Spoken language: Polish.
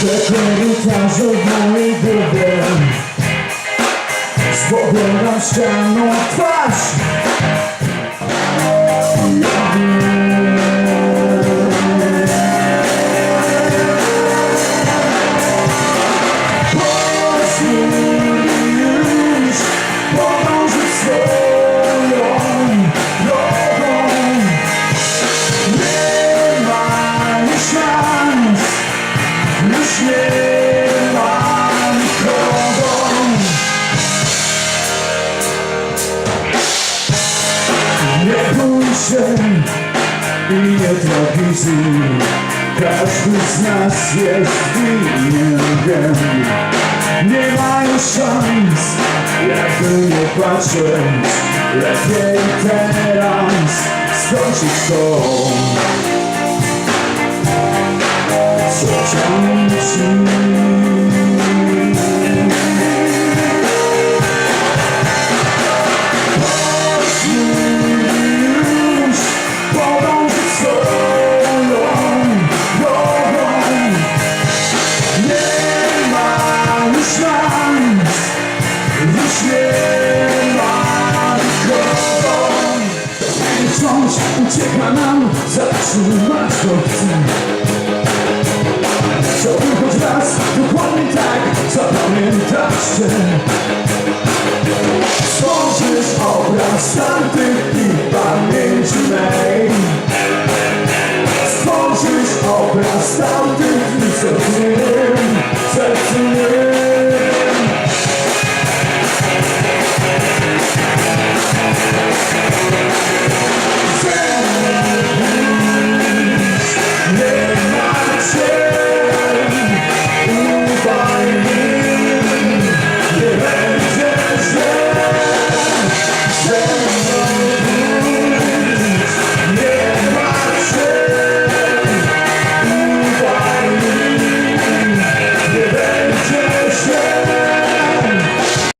Do korytarza znali dubę Swobodna ścianą twarz. Się i nie tragizuj Każdy z nas jest winien. Nie ma już szans. Jakby nie patrzeć Lepiej teraz skończyć to. Co tam już nie ma nikogo I wciąż ucieka nam za naszym marszowcem Chciałbym choć raz dokładnie tak zapamiętać Cię Stworzysz obraz tamtych dni pamięci mej. Stworzysz obraz tamtych